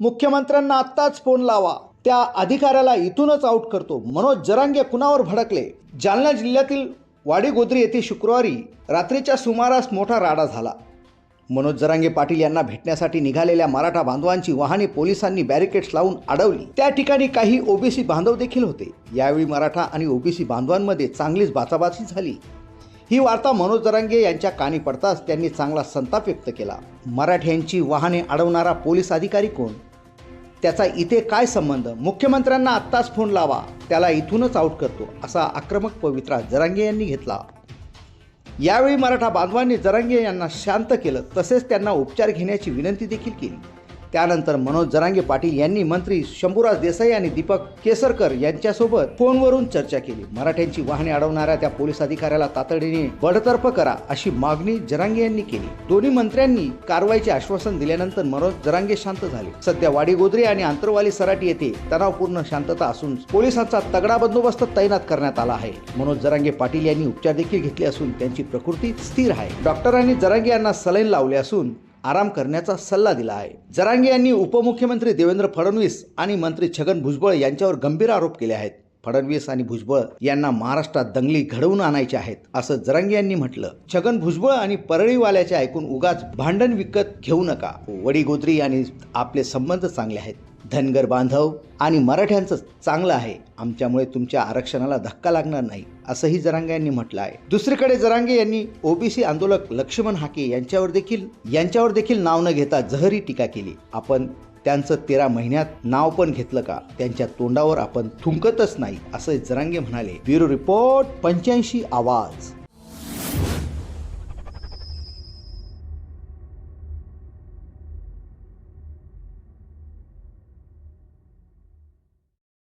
मुख्यमंत्र्यांना आत्ताच फोन लावा. त्या अधिकाऱ्याला इथूनच आउट करतो. मनोज जरांगे कुणावर भडकले? जालना जिल्ह्यातील वाडीगोद्री येथे शुक्रवारी रात्रीच्या सुमारास मोठा राडा झाला. मनोज जरांगे पाटील यांना भेटण्यासाठी निघालेल्या मराठा बांधवांची वाहने पोलिसांनी बॅरिकेड्स लावून अडवली. त्या ठिकाणी काही ओबीसी बांधव देखील होते. यावेळी मराठा आणि ओबीसी बांधवांमध्ये चांगलीच बाचाबाची झाली. ही वार्ता मनोज जरांगे यांच्या कानी पडताच त्यांनी चांगला संताप व्यक्त केला. मराठ्यांची वाहने अडवणारा पोलीस अधिकारी कोण? त्याचा इथे काय संबंध? मुख्यमंत्र्यांना आत्ताच फोन लावा. त्याला इथूनच आउट करतो असा आक्रमक पवित्रा जरांगे यांनी घेतला. यावेळी मराठा बांधवांनी जरांगे यांना शांत केलं तसेच त्यांना उपचार घेण्याची विनंती देखील केली. त्यानंतर मनोज जरांगे पाटील यांनी मंत्री शंभूराज देसाई आणि दीपक केसरकर यांच्यासोबत फोनवरून चर्चा केली. मराठ्यांची वाहने अडवणाऱ्या त्या पोलीस अधिकाऱ्याला तातडीने बडतर्फ करा अशी मागणी जरांगे यांनी केली. दोन्ही मंत्र्यांनी कारवाईचे आश्वासन दिल्यानंतर मनोज जरांगे शांत झाले. सध्या वाडीगोद्री आणि आंतरवाली सराटी येथे तणावपूर्ण शांतता असून पोलिसांचा तगडा बंदोबस्त तैनात करण्यात आला आहे. मनोज जरांगे पाटील यांनी उपचार देखील घेतले असून त्यांची प्रकृती स्थिर आहे. डॉक्टरांनी जरांगे यांना सलाईन लावले असून आराम करण्याचा सल्ला दिला आहे. जरांगे यांनी उपमुख्यमंत्री देवेंद्र फडणवीस आणि मंत्री छगन भुजबळ यांच्यावर गंभीर आरोप केले आहेत. फडणवीस आणि भुजबळ यांना महाराष्ट्रात दंगली घडवून आणायचे आहेत असं जरांगे यांनी म्हटलं. छगन भुजबळ आणि परळीवाल्याचे ऐकून उगाच भांडण विकत घेऊ नका. वडीगोत्री आणि आपले संबंध चांगले आहेत. धनगर बांधव आणि मराठ्यांचं चांगलं आहे. आमच्यामुळे तुमच्या आरक्षणाला धक्का लागणार नाही असंही जरांगे यांनी म्हटलं आहे. दुसरीकडे जरांगे यांनी ओबीसी आंदोलक लक्ष्मण हाके यांच्यावर देखील यांच्यावर देखील नाव न घेता जहरी टीका केली. आपण त्यांचं तेरा महिन्यात नाव पण घेतलं का? त्यांच्या तोंडावर आपण थुंकतच नाही असं जरांगे म्हणाले. ब्युरो रिपोर्ट पंच्याऐंशी आवाज.